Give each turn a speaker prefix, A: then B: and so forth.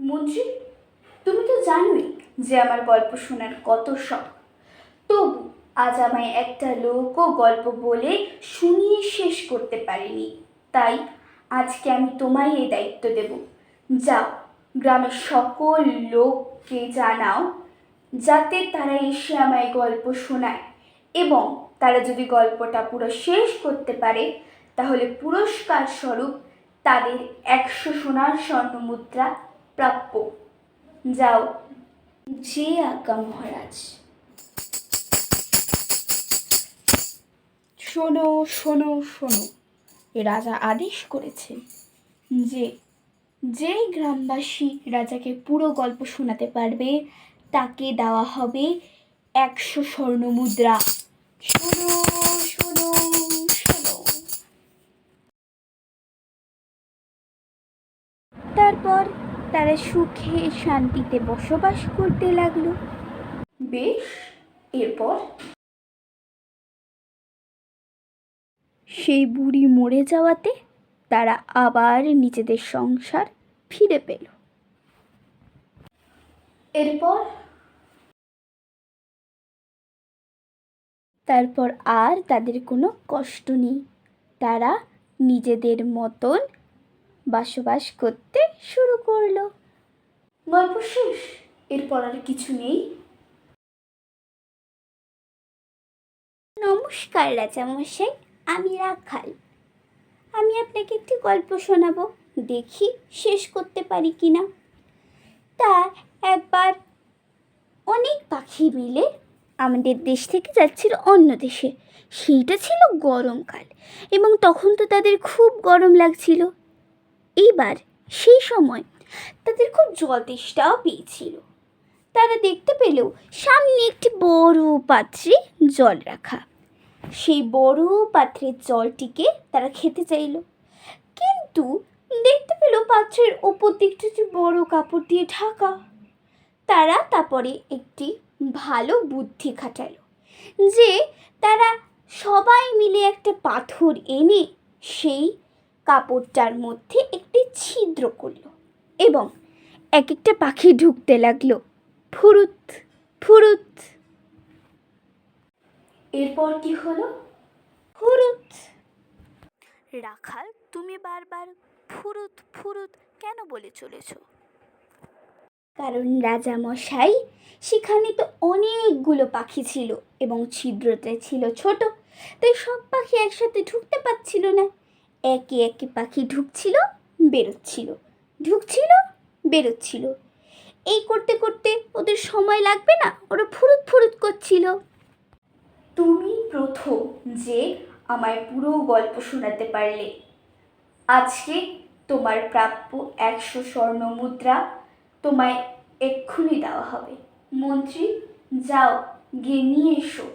A: মন্ত্রী তুমি তো জানোই যে আমার গল্প শোনার কত শখ। তবু আজ আমায় একটা লোকও গল্প বলে শুনিয়ে শেষ করতে পারিনি। তাই আজকে আমি তোমায় এই দায়িত্ব দেব। যাও, গ্রামের সকল লোককে জানাও, যাতে তারা এসে আমায় গল্প শোনায় এবং তারা যদি গল্পটা পুরো শেষ করতে পারে, তাহলে পুরস্কার স্বরূপ তাদের একশো সোনার স্বর্ণ মুদ্রা প্রাপ্য। যাও। যে আজ্ঞা মহারাজ।
B: শোনো শোনো শোনো। রাজা আদেশ করেছেন যে যে গ্রামবাসী রাজাকে পুরো গল্প শোনাতে পারবে, তাকে দেওয়া হবে একশো স্বর্ণ মুদ্রা। শোনো শোনো শোনো। তারপর তারা সুখে শান্তিতে বসবাস করতে লাগল।
A: বেশ এরপর?
B: সেই বুড়ি মরে যাওয়াতে তারা আবার নিজেদের সংসার ফিরে পেল।
A: এরপর?
B: তারপর আর তাদের কোনো কষ্ট নেই। তারা নিজেদের মতন বসবাস করতে শুরু করল।
A: গল্প শেষ? এরপর আর কিছু নেই?
B: নমস্কার রাজামশাই আমি রাখাল। আমি আপনাকে একটি গল্প শোনাবো। দেখি শেষ করতে পারি কি না তা একবার অনেক পাখি মিলে আমাদের দেশ থেকে যাচ্ছিল অন্য দেশে। সেইটা ছিল গরমকাল এবং তখন তো তাদের খুব গরম লাগছিল। এইবার সেই সময় তাদের খুব জল পেয়েছিল। তারা দেখতে পেলেও সামনে একটি বড় পাত্রে জল রাখা। সেই বড় পাত্রের জলটিকে তারা খেতে চাইল। কিন্তু দেখতে পেল পাত্রের ওপর দিকটা যে বড় কাপড় দিয়ে ঢাকা। তারা তারপরে একটি ভালো বুদ্ধি খাটালো যে তারা সবাই মিলে একটা পাথর এনে সেই কাপড়টার মধ্যে একটি ছিদ্র করল এবং এক একটা পাখি ঢুকতে লাগল। ফুরুত ফুরুত।
A: এরপর কি হলো?
B: ফুরুত। রাখাল তুমি বারবার ফুরুত ফুরুত কেন বলে চলেছ? কারণ রাজা মশাই সেখানে তো অনেকগুলো পাখি ছিল এবং ছিদ্রতে ছিল ছোট তাই সব পাখি একসাথে ঢুকতে পারছিল না। একে একে পাখি ঢুকছিল বেরোচ্ছিল। ঢুকছিল, বেরোচ্ছিল। এই করতে করতে ওদের সময় লাগবে না, ওরা ফুরুত ফুরুত করছিল।
A: তুমি প্রথম যে আমায় পুরো গল্প শোনাতে পারলে। আজকে তোমার প্রাপ্য একশো স্বর্ণ মুদ্রা তোমায় এক্ষুনি দেওয়া হবে। মন্ত্রী, যাও, গিয়ে নিয়ে এসো।